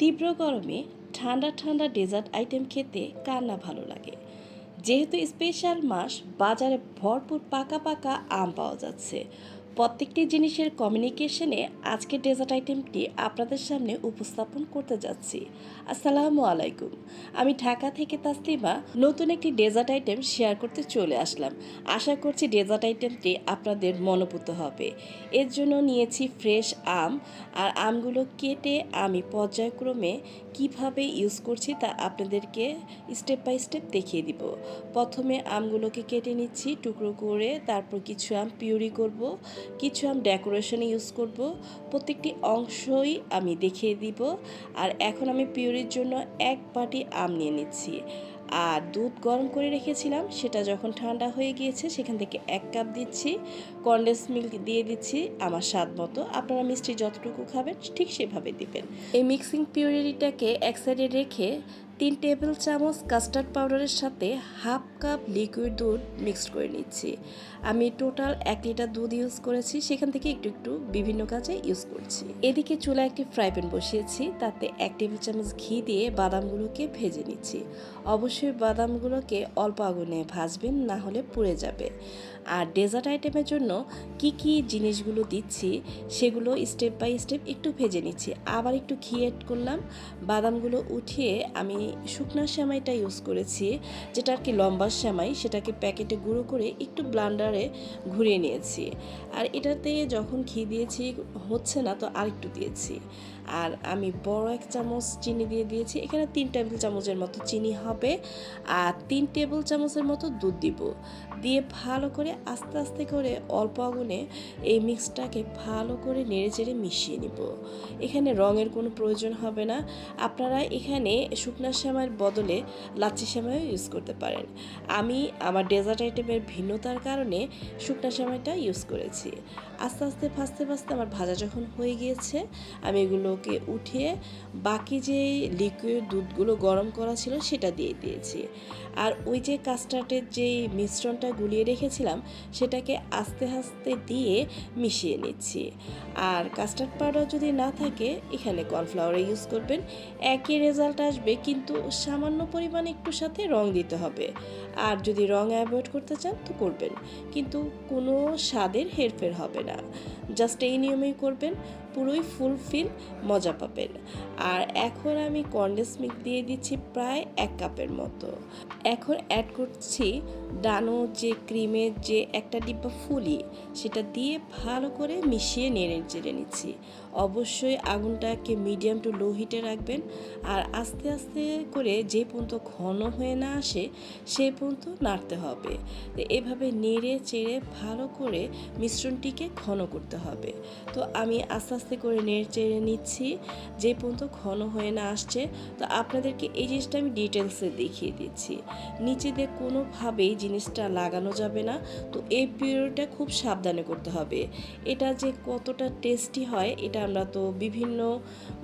তীব্র গরমে ঠান্ডা ঠান্ডা ডেজার্ট আইটেম খেতে কার না ভালো লাগে? যেহেতু স্পেশাল মাস, বাজারে ভরপুর পাকা পাকা আম পাওয়া যাচ্ছে। প্রত্যেকটি জিনিসের কমিউনিকেশনে আজকে ডেজার্ট আইটেমটি আপনাদের সামনে উপস্থাপন করতে যাচ্ছি। আসসালামু আলাইকুম। আমি ঢাকা থেকে তাসলিমা, নতুন একটি ডেজার্ট আইটেম শেয়ার করতে চলে আসলাম। আশা করছি ডেজার্ট আইটেমটি আপনাদের মনোভূত হবে। এর জন্য নিয়েছি ফ্রেশ আম, আর আমগুলো কেটে আমি পর্যায়ক্রমে কীভাবে ইউজ করছি তা আপনাদেরকে স্টেপ বাই স্টেপ দেখিয়ে দিব। প্রথমে আমগুলোকে কেটে নিচ্ছি, টুকরো করে, তারপর কিছু আম পিউরি করব কিছু আম ডেকোরেশনে ইউজ করব। প্রত্যেকটি অংশই আমি দেখিয়ে দিব। আর এখন আমি পিউরির জন্য এক বাটি আম নিয়ে নিচ্ছি। আর দুধ গরম করে রেখেছিলাম, সেটা যখন ঠান্ডা হয়ে গিয়েছে, সেখান থেকে এক কাপ দিচ্ছি। কন্ডেন্স মিল্ক দিয়ে দিচ্ছি আমার স্বাদ মতো। আপনারা মিষ্টি যতটুকু খাবেন, ঠিক সেভাবে দিবেন। এই মিক্সিং পিউরিটাকে এক সাইডে রেখে তিন টেবিল চামচ কাস্টার্ড পাউডারের সাথে হাফ কাপ লিকুইড দুধ মিক্সড করে নিচ্ছি। আমি টোটাল এক লিটার দুধ ইউজ করেছি, সেখান থেকে একটু একটু বিভিন্ন কাজে ইউজ করছি। এদিকে চুলা একটি ফ্রাই প্যান বসিয়েছি, তাতে এক টেবিল চামচ ঘি দিয়ে বাদামগুলোকে ভেজে নিচ্ছি। অবশ্যই বাদামগুলোকে অল্প আগুনে ভাজবেন, না হলে পুড়ে যাবে। আর ডেজার্ট আইটেমের জন্য কি কি জিনিসগুলো দিচ্ছি, সেগুলো স্টেপ বাই স্টেপ একটু ভেজে নিচ্ছি। আবার একটু ঘি অ্যাড করলাম, বাদামগুলো উঠিয়ে আমি শুকনা শ্যামাইটা ইউজ করেছি, যেটা আর কি লম্বা সেমাই, সেটাকে প্যাকেটে গুঁড়ো করে একটু ব্লান্ডারে ঘুরিয়ে নিয়েছি। আর এটাতে যখন ঘি দিয়েছি, হচ্ছে না তো আরেকটু দিয়েছি। আর আমি বড় এক চামচ চিনি দিয়ে দিয়েছি, এখানে তিন টেবিল চামচের মতো চিনি হবে, আর তিন টেবিল চামচের মতো দুধ দিব। দিয়ে ভালো করে আস্তে আস্তে করে অল্প আগুনে এই মিক্সটাকে ভালো করে নেড়ে চেড়ে মিশিয়ে নিব। এখানে রঙের কোনো প্রয়োজন হবে না। আপনারা এখানে শুকনা শ্যামার বদলে লাচ্ছি শ্যামাও ইউজ করতে পারেন। আমি আমার ডেজার্ট আইটেমের ভিন্নতার কারণে শুকনা শ্যামাইটা ইউজ করেছি। আস্তে আস্তে ভাজতে ভাজতে আমার ভাজা যখন হয়ে গিয়েছে, আমি এগুলোকে উঠিয়ে বাকি যে লিকুইড দুধগুলো গরম করা ছিল সেটা দিয়ে দিয়েছি। আর ওই যে কাস্টার্ডের যেই মিশ্রণটা গুলিয়ে রেখেছিলাম, সেটাকে আস্তে আস্তে দিয়ে মিশিয়ে নিচ্ছি। আর কাস্টার্ড পাউডার যদি না থাকে, এখানে কর্নফ্লাওয়ার ইউজ করবেন। একই রেজাল্ট আসবে, কিন্তু সামান্য পরিমাণে একটু সাথে রং দিতে হবে। আর যদি রং অ্যাভয়েড করতে চান, তো করবেন। কিন্তু কোনো স্বাদের হেরফের হবে না। জাস্ট এই নিয়মেই করবেন। পুরোই ফুলফিল মজা পাবেন। আর এখন আমি কন্ডেন্স মিল্ক দিয়ে দিচ্ছি প্রায় এক কাপের মতো। এখন অ্যাড করছি ডানো যে ক্রিমের যে একটা ডিব্বা ফুলি, সেটা দিয়ে ভালো করে মিশিয়ে নেড়ে চেড়ে নিচ্ছি। অবশ্যই আগুনটাকে মিডিয়াম টু লো হিটে রাখবেন। আর আস্তে আস্তে করে যে পর্যন্ত ঘন হয়ে না আসে সেই পর্যন্ত নাড়তে হবে। এভাবে নেড়ে চেড়ে ভালো করে মিশ্রণটিকে ঘন করতে হবে। তো আমি আস্তে আস্তে করে নেড়ে চেড়ে নিচ্ছি। যে পর্যন্ত ঘন হয়ে না আসছে, তো আপনাদেরকে এই জিনিসটা আমি ডিটেলসে দেখিয়ে দিচ্ছি। নিচে দিয়ে কোনোভাবেই জিনিসটা লাগানো যাবে না। তো এই পিরিয়ডটা খুব সাবধানে করতে হবে। এটা যে কতটা টেস্টি হয়, এটা আমরা তো বিভিন্ন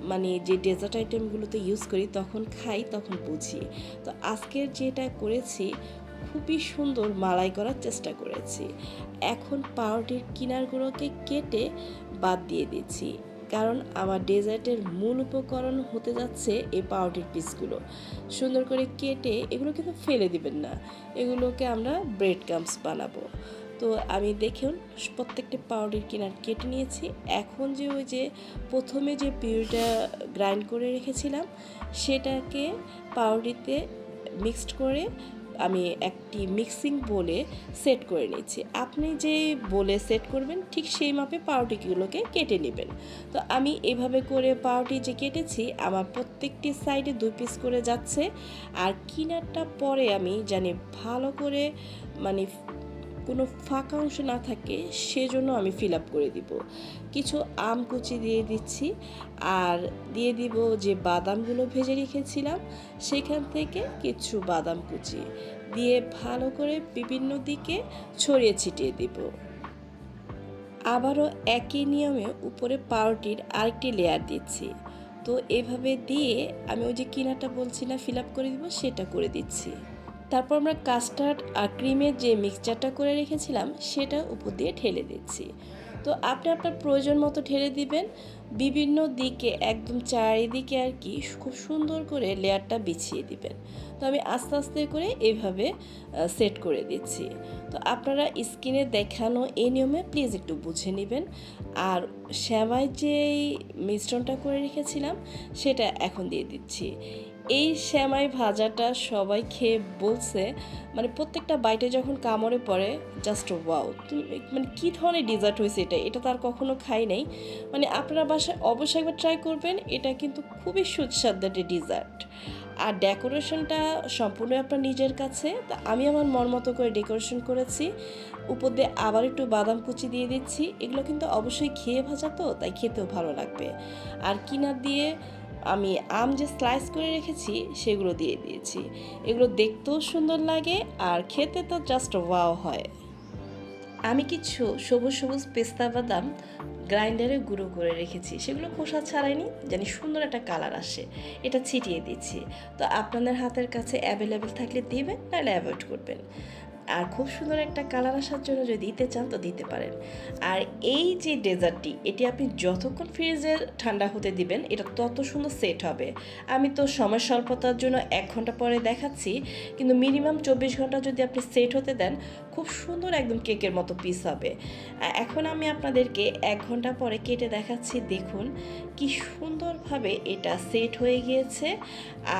মানে যে ডেজার্ট আইটেমগুলোতে ইউজ করি, তখন খাই, তখন বুঝি। তো আজকের যেটা করেছি খুবই সুন্দর মালাই করার চেষ্টা করেছি। এখন পাউরুটির কিনারগুলোকে কেটে বাদ দিয়ে দিচ্ছি, কারণ আমার ডেজার্টের মূল উপকরণ হতে যাচ্ছে এই পাউরুটির পিসগুলো। সুন্দর করে কেটে এগুলো কিন্তু ফেলে দিবেন না, এগুলোকে আমরা ব্রেড কামস বানাবো। তো আমি দেখুন, প্রত্যেকটা পাউডার কিনার কেটে নিয়েছি। এখন যে ওই যে প্রথমে যে পিউরিটা গ্রাইন্ড করে রেখেছিলাম, সেটাকে পাউডিতে মিক্সড করে আমি একটি মিক্সিং বলে সেট করে নিচ্ছি আপনি যে বলে সেট করবেন, ঠিক সেই মাপে পাউরুটিগুলোকে কেটে নেবেন। তো আমি এভাবে করে পাউরুটি যে কেটেছি, আমার প্রত্যেকটি সাইডে দুই পিস করে যাচ্ছে। আর কিনারটা পরে আমি জানি ভালো করে মানে কোনো ফাঁকা অংশ না থাকে, সেজন্য আমি ফিল আপ করে দিব। কিছু আম কুচি দিয়ে দিচ্ছি, আর দিয়ে দিব যে বাদামগুলো ভেজে রেখেছিলাম, সেখান থেকে কিছু বাদাম কুচি। দিয়ে ভালো করে বিভিন্ন দিকে ছড়িয়ে ছিটিয়ে দিব। আবারও একই নিয়মে উপরে পাউরটির আরেকটি লেয়ার দিচ্ছি। তো এভাবে দিয়ে আমি ওই যে কিনাটা বলছি না ফিল আপ করে দিব, সেটা করে দিচ্ছি। তারপর আমরা কাস্টার্ড আর ক্রিমের যে মিক্সচারটা করে রেখেছিলাম, সেটা উপর দিয়ে ঢেলে দিচ্ছি। তো আপনি আপনার প্রয়োজন মতো ঢেলে দিবেন। বিভিন্ন দিকে, একদম চারিদিকে আর কি, খুব সুন্দর করে লেয়ারটা বিছিয়ে দিবেন। তো আমি আস্তে আস্তে করে এইভাবে সেট করে দিচ্ছি। তো আপনারা স্ক্রিনে দেখানো এই নিয়মে প্লিজ একটু বুঝে নেবেন। আর শ্যামাই যেই মিশ্রণটা করে রেখেছিলাম, সেটা এখন দিয়ে দিচ্ছি। এই শ্যামাই ভাজাটা সবাই খেয়ে বলছে মানে প্রত্যেকটা বাইটে যখন কামড়ে পড়ে জাস্ট ওয়াও মানে কী ধরনের ডিজার্ট হয়েছে এটা? এটা তো আর কখনো খাই নাই। মানে আপনারা বাসায় অবশ্যই একবার ট্রাই করবেন, এটা কিন্তু খুবই সুস্বাদু একটি ডিজার্ট আর ডেকোরেশনটা সম্পূর্ণ আপনার নিজের কাছে, তা আমি আমার মন মতো করে ডেকোরেশন করেছি। উপর দিয়ে আবার একটু বাদাম কুচি দিয়ে দিচ্ছি। এগুলো কিন্তু অবশ্যই খেয়ে ভাজা তো, তাই খেতেও ভালো লাগবে। আর কিনা দিয়ে আমি আম যে স্লাইস করে রেখেছি, সেগুলো দিয়ে দিয়েছি। এগুলো দেখতেও সুন্দর লাগে আর খেতে তো জাস্ট ওয়াও হয়। আমি কিছু সবুজ সবুজ পেস্তা বাদাম গ্রাইন্ডারে গুঁড়ো করে রেখেছি। সেগুলো খোসা ছাড়াইনি, জানি সুন্দর একটা কালার আসে। এটা ছিটিয়ে দিচ্ছি। তো আপনাদের হাতের কাছে অ্যাভেলেবেল থাকলে দিবেন, নাহলে অ্যাভয়েড করবেন। আর খুব সুন্দর একটা কালার আসার জন্য যদি দিতে চান, তো দিতে পারেন। আর এই যে ডেজার্টটি, এটি আপনি যতক্ষণ ফ্রিজে ঠান্ডা হতে দিবেন, এটা তত সুন্দর সেট হবে। আমি তো সময় স্বল্পতার জন্য এক ঘণ্টা পরে দেখাচ্ছি, কিন্তু মিনিমাম চব্বিশ ঘণ্টা যদি আপনি সেট হতে দেন খুব সুন্দর একদম কেকের মতো পিস হবে। এখন আমি আপনাদেরকে এক ঘণ্টা পরে কেটে দেখাচ্ছি, দেখুন কি সুন্দরভাবে এটা সেট হয়ে গিয়েছে।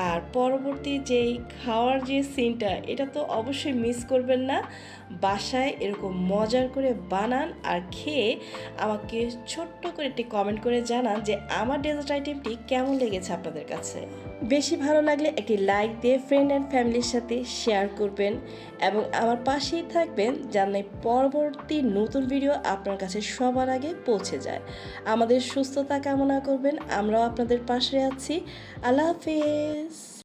আর পরবর্তী যেই খাওয়ার যে সিনটা এটা তো অবশ্যই মিস করবেন না। বাসায় এরকম মজার করে বানান আর খেয়ে আমাকে ছোট্ট করে একটি কমেন্ট করে জানান যে আমার ডেজার্ট আইটেমটি কেমন লেগেছে আপনাদের কাছে। বেশি ভালো লাগলে একটি লাইক দিয়ে ফ্রেন্ড অ্যান্ড ফ্যামিলির সাথে শেয়ার করবেন এবং আমার পাশেই থাকবেন জানাই পরবর্তী নতুন ভিডিও আপনার কাছে সবার আগে পৌঁছে যায়। আমাদের সুস্থতা কামনা করবেন, আমরাও আপনাদের পাশে আছি। আল্লাহ হাফিজ।